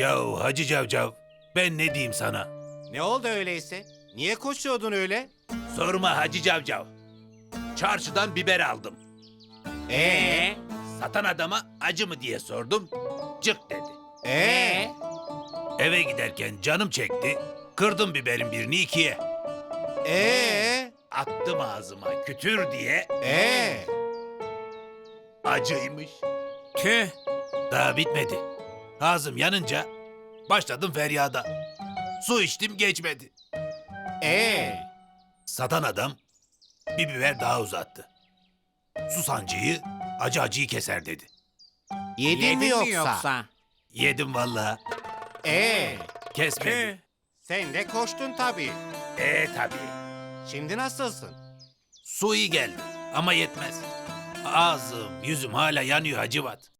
Yahu Hacı Cavcav, ben ne diyeyim sana? Ne oldu öyleyse? Niye koşuyordun öyle? Sorma Hacı Cavcav. Çarşıdan biber aldım. Ee? Satan adama acı mı diye sordum. Cık dedi. Ee? Eve giderken canım çekti. Kırdım biberin birini ikiye. Ee? Attım ağzıma kütür diye. Ee? Acıymış. Tüh. Daha bitmedi. Ağzım yanınca başladım feryada. Su içtim geçmedi. Ee? Satan adam bir biber daha uzattı. Su sancıyı acı acıyı keser dedi. Yedin, mi yoksa? yoksa? Yedim vallahi. Ee? Kesmedi. Sen de koştun tabii. Ee tabii. Şimdi nasılsın? Su iyi geldi ama yetmez. Ağzım, yüzüm hala yanıyor Hacivat.